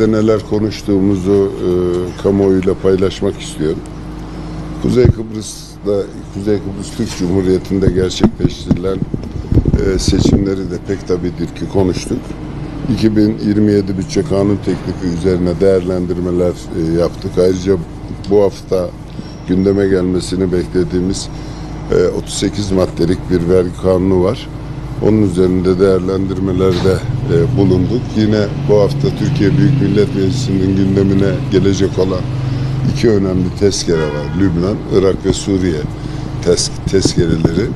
nerede neler konuştuğumuzu e, kamuoyuyla paylaşmak istiyorum. Kuzey Kıbrıs'ta, Kuzey Kıbrıs Türk Cumhuriyeti'nde gerçekleştirilen e, seçimleri de pek tabidir ki konuştuk. 2027 bütçe kanun teklifi üzerine değerlendirmeler e, yaptık. Ayrıca bu hafta gündeme gelmesini beklediğimiz e, 38 maddelik bir vergi kanunu var. Onun üzerinde değerlendirmelerde e, bulunduk. Yine bu hafta Türkiye Büyük Millet Meclisi'nin gündemine gelecek olan iki önemli tezkere var. Lübnan, Irak ve Suriye tez, tezkereleri.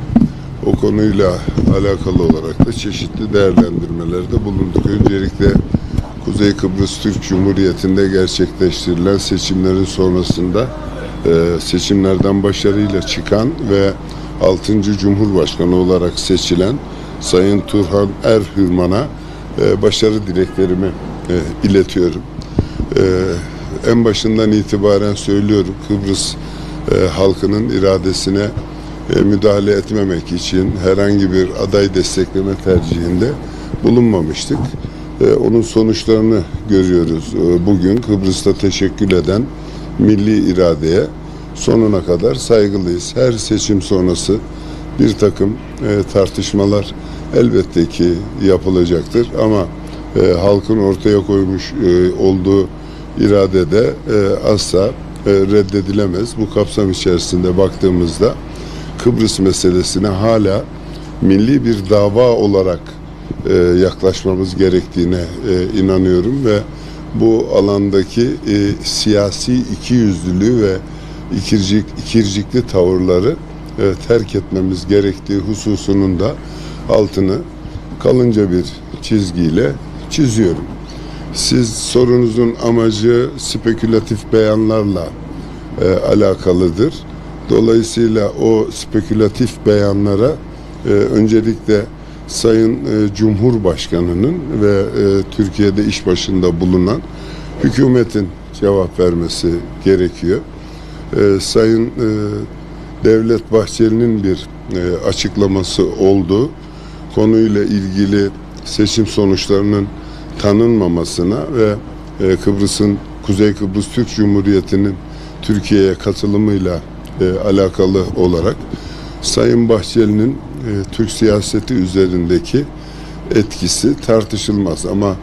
O konuyla alakalı olarak da çeşitli değerlendirmelerde bulunduk. Öncelikle Kuzey Kıbrıs Türk Cumhuriyeti'nde gerçekleştirilen seçimlerin sonrasında e, seçimlerden başarıyla çıkan ve 6. Cumhurbaşkanı olarak seçilen Sayın Turhan Erhürman'a e, başarı dileklerimi e, iletiyorum. E, en başından itibaren söylüyorum Kıbrıs e, halkının iradesine e, müdahale etmemek için herhangi bir aday destekleme tercihinde bulunmamıştık. E, onun sonuçlarını görüyoruz. E, bugün Kıbrıs'ta teşekkül eden milli iradeye sonuna kadar saygılıyız. Her seçim sonrası bir takım e, tartışmalar elbette ki yapılacaktır ama e, halkın ortaya koymuş e, olduğu irade de e, asla e, reddedilemez. Bu kapsam içerisinde baktığımızda Kıbrıs meselesine hala milli bir dava olarak e, yaklaşmamız gerektiğine e, inanıyorum ve bu alandaki e, siyasi ikiyüzlülüğü ve ikircik, ikircikli tavırları terk etmemiz gerektiği hususunun da altını kalınca bir çizgiyle çiziyorum. Siz sorunuzun amacı spekülatif beyanlarla e, alakalıdır. Dolayısıyla o spekülatif beyanlara e, öncelikle Sayın e, Cumhurbaşkanı'nın ve e, Türkiye'de iş başında bulunan hükümetin cevap vermesi gerekiyor. E, Sayın e, Devlet Bahçeli'nin bir e, açıklaması oldu. Konuyla ilgili seçim sonuçlarının tanınmamasına ve e, Kıbrıs'ın Kuzey Kıbrıs Türk Cumhuriyeti'nin Türkiye'ye katılımıyla e, alakalı olarak Sayın Bahçeli'nin e, Türk siyaseti üzerindeki etkisi tartışılmaz ama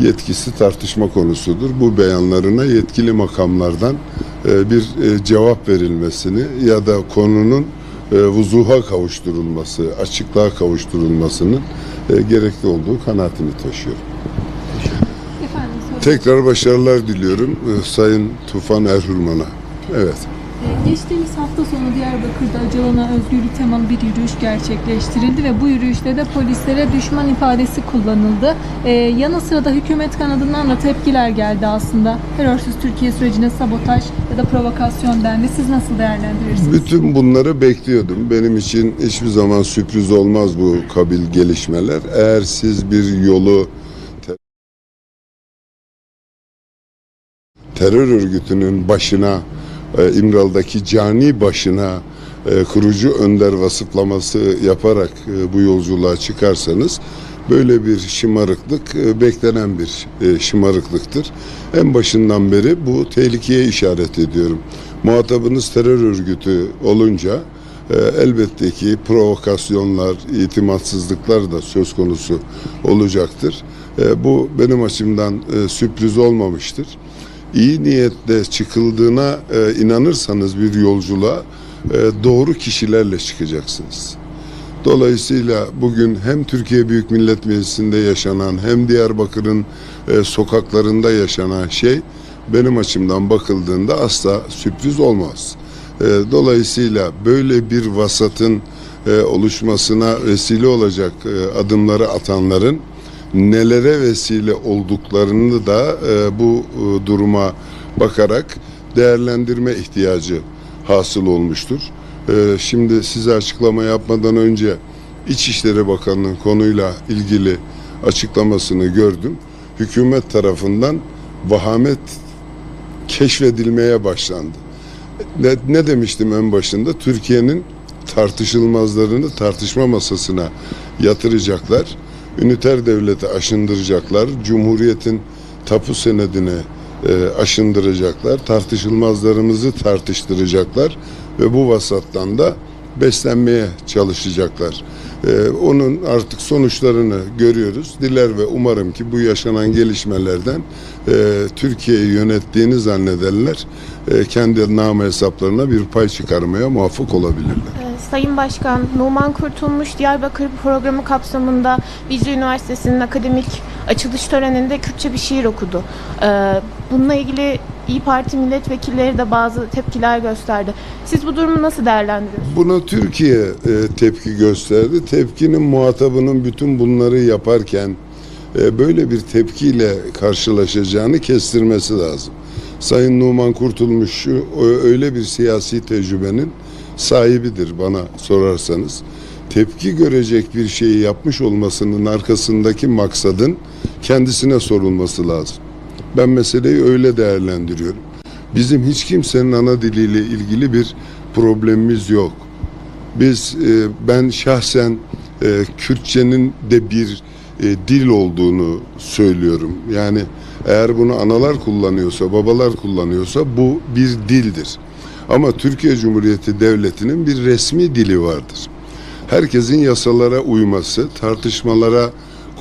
yetkisi tartışma konusudur. Bu beyanlarına yetkili makamlardan bir e, cevap verilmesini ya da konunun e, vuzuha kavuşturulması, açıklığa kavuşturulmasının e, gerekli olduğu kanaatini taşıyorum. Efendim, Tekrar başarılar diliyorum e, Sayın Tufan Erhurman'a. Evet. Geçtiğimiz hafta sonu Diyarbakır'da Öcalan'a özgürlük temalı bir yürüyüş gerçekleştirildi ve bu yürüyüşte de polislere düşman ifadesi kullanıldı. Ee, yanı sıra da hükümet kanadından da tepkiler geldi aslında. Terörsüz Türkiye sürecine sabotaj ya da provokasyon dendi. Siz nasıl değerlendirirsiniz? Bütün bunları bekliyordum. Benim için hiçbir zaman sürpriz olmaz bu kabil gelişmeler. Eğer siz bir yolu te- terör örgütünün başına, e, İmralı'daki cani başına e, kurucu önder vasıflaması yaparak e, bu yolculuğa çıkarsanız böyle bir şımarıklık e, beklenen bir şımarıklıktır. En başından beri bu tehlikeye işaret ediyorum. Muhatabınız terör örgütü olunca elbette ki provokasyonlar, itimatsızlıklar da söz konusu olacaktır. Bu benim açımdan sürpriz olmamıştır. İyi niyetle çıkıldığına e, inanırsanız bir yolculuğa e, doğru kişilerle çıkacaksınız. Dolayısıyla bugün hem Türkiye Büyük Millet Meclisi'nde yaşanan hem Diyarbakır'ın e, sokaklarında yaşanan şey benim açımdan bakıldığında asla sürpriz olmaz. E, dolayısıyla böyle bir vasatın e, oluşmasına vesile olacak e, adımları atanların nelere vesile olduklarını da e, bu e, duruma bakarak değerlendirme ihtiyacı hasıl olmuştur. E, şimdi size açıklama yapmadan önce İçişleri Bakanı'nın konuyla ilgili açıklamasını gördüm. Hükümet tarafından vahamet keşfedilmeye başlandı. Ne, ne demiştim en başında? Türkiye'nin tartışılmazlarını tartışma masasına yatıracaklar. Üniter devleti aşındıracaklar. Cumhuriyetin tapu senedini e, aşındıracaklar. Tartışılmazlarımızı tartıştıracaklar ve bu vasattan da beslenmeye çalışacaklar. E, onun artık sonuçlarını görüyoruz. Diler ve umarım ki bu yaşanan gelişmelerden e, Türkiye'yi yönettiğini zannedenler e, kendi nama hesaplarına bir pay çıkarmaya muvaffak olabilirler. Sayın Başkan, Numan Kurtulmuş Diyarbakır programı kapsamında Dicle Üniversitesi'nin akademik açılış töreninde Kürtçe bir şiir okudu. Ee, Bununla ilgili İyi Parti milletvekilleri de bazı tepkiler gösterdi. Siz bu durumu nasıl değerlendiriyorsunuz? Buna Türkiye e, tepki gösterdi. Tepkinin muhatabının bütün bunları yaparken e, böyle bir tepkiyle karşılaşacağını kestirmesi lazım. Sayın Numan Kurtulmuş öyle bir siyasi tecrübenin sahibidir bana sorarsanız. Tepki görecek bir şeyi yapmış olmasının arkasındaki maksadın kendisine sorulması lazım. Ben meseleyi öyle değerlendiriyorum. Bizim hiç kimsenin ana diliyle ilgili bir problemimiz yok. Biz e, ben şahsen e, Kürtçenin de bir e, dil olduğunu söylüyorum. Yani eğer bunu analar kullanıyorsa, babalar kullanıyorsa bu bir dildir. Ama Türkiye Cumhuriyeti Devleti'nin bir resmi dili vardır. Herkesin yasalara uyması, tartışmalara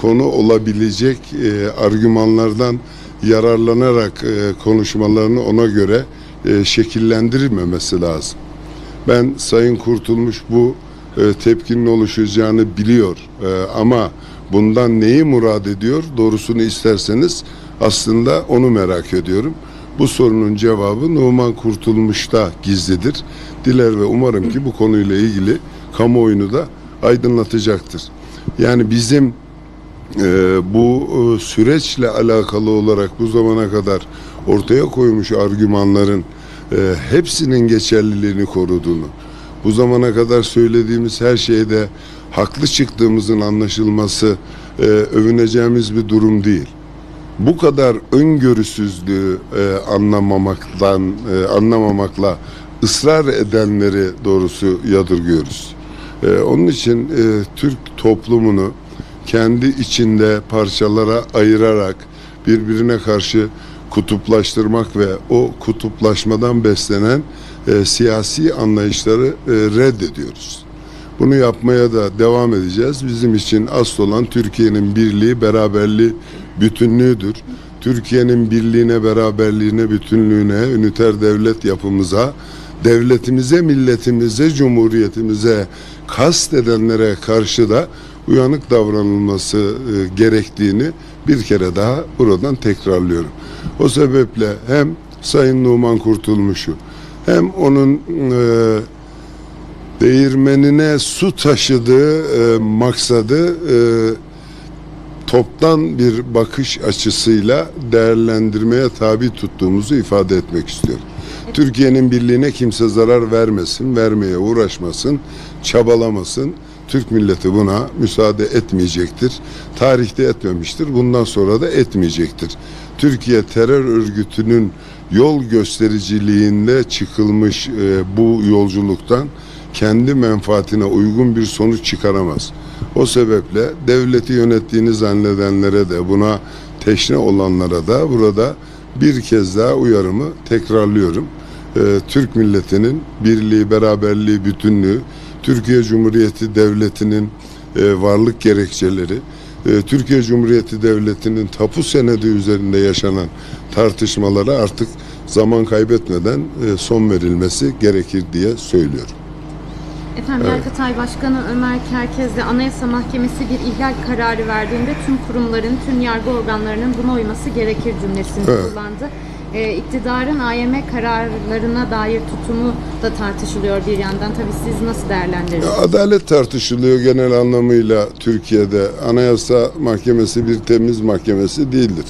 konu olabilecek e, argümanlardan yararlanarak e, konuşmalarını ona göre e, şekillendirmemesi lazım. Ben Sayın Kurtulmuş bu e, tepkinin oluşacağını biliyor E, ama bundan neyi murad ediyor doğrusunu isterseniz aslında onu merak ediyorum. Bu sorunun cevabı Numan Kurtulmuş'ta gizlidir. Diler ve umarım ki bu konuyla ilgili kamuoyunu da aydınlatacaktır. Yani bizim e, bu e, süreçle alakalı olarak bu zamana kadar ortaya koymuş argümanların e, hepsinin geçerliliğini koruduğunu, bu zamana kadar söylediğimiz her şeyde haklı çıktığımızın anlaşılması e, övüneceğimiz bir durum değil. Bu kadar öngörüsüzlüğü e, anlamamaktan e, anlamamakla ısrar edenleri doğrusu yadırgıyoruz. E, onun için e, Türk toplumunu kendi içinde parçalara ayırarak birbirine karşı kutuplaştırmak ve o kutuplaşmadan beslenen e, siyasi anlayışları e, reddediyoruz. Bunu yapmaya da devam edeceğiz. Bizim için asıl olan Türkiye'nin birliği, beraberliği, bütünlüğüdür. Türkiye'nin birliğine, beraberliğine, bütünlüğüne, üniter devlet yapımıza, devletimize, milletimize, cumhuriyetimize kast edenlere karşı da uyanık davranılması e, gerektiğini bir kere daha buradan tekrarlıyorum. O sebeple hem Sayın Numan Kurtulmuş'u hem onun e, değirmenine su taşıdığı e, maksadı e, toptan bir bakış açısıyla değerlendirmeye tabi tuttuğumuzu ifade etmek istiyorum. Türkiye'nin birliğine kimse zarar vermesin, vermeye uğraşmasın, çabalamasın. Türk milleti buna müsaade etmeyecektir. Tarihte etmemiştir. Bundan sonra da etmeyecektir. Türkiye terör örgütünün yol göstericiliğinde çıkılmış e, bu yolculuktan kendi menfaatine uygun bir sonuç çıkaramaz. O sebeple devleti yönettiğini zannedenlere de buna teşne olanlara da burada bir kez daha uyarımı tekrarlıyorum. Ee, Türk milletinin birliği, beraberliği, bütünlüğü, Türkiye Cumhuriyeti Devleti'nin e, varlık gerekçeleri, e, Türkiye Cumhuriyeti Devleti'nin tapu senedi üzerinde yaşanan tartışmalara artık zaman kaybetmeden e, son verilmesi gerekir diye söylüyorum. Efendim Yargıtay Başkanı Ömer Kerkez de Anayasa Mahkemesi bir ihlal kararı verdiğinde tüm kurumların, tüm yargı organlarının buna uyması gerekir cümlesini Evet. kullandı. Ee, iktidarın AYM kararlarına dair tutumu da tartışılıyor bir yandan. Tabii siz nasıl değerlendiriyorsunuz? Adalet tartışılıyor genel anlamıyla Türkiye'de. Anayasa Mahkemesi bir temiz mahkemesi değildir.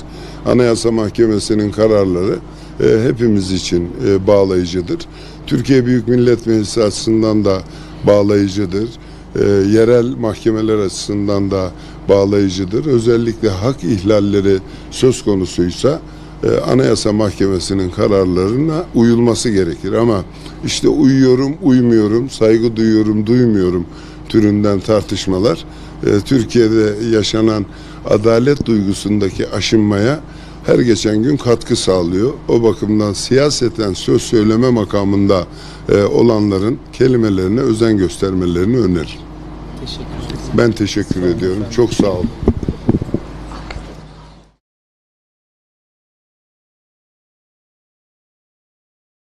Anayasa Mahkemesi'nin kararları e, hepimiz için e, bağlayıcıdır. Türkiye Büyük Millet Meclisi açısından da bağlayıcıdır. E, yerel mahkemeler açısından da bağlayıcıdır. Özellikle hak ihlalleri söz konusuysa e, Anayasa Mahkemesi'nin kararlarına uyulması gerekir. Ama işte uyuyorum, uymuyorum, saygı duyuyorum, duymuyorum türünden tartışmalar e, Türkiye'de yaşanan adalet duygusundaki aşınmaya her geçen gün katkı sağlıyor. O bakımdan siyaseten söz söyleme makamında e, olanların kelimelerine özen göstermelerini öneririm. Teşekkür ederim. Ben teşekkür ediyorum. Çok sağ olun.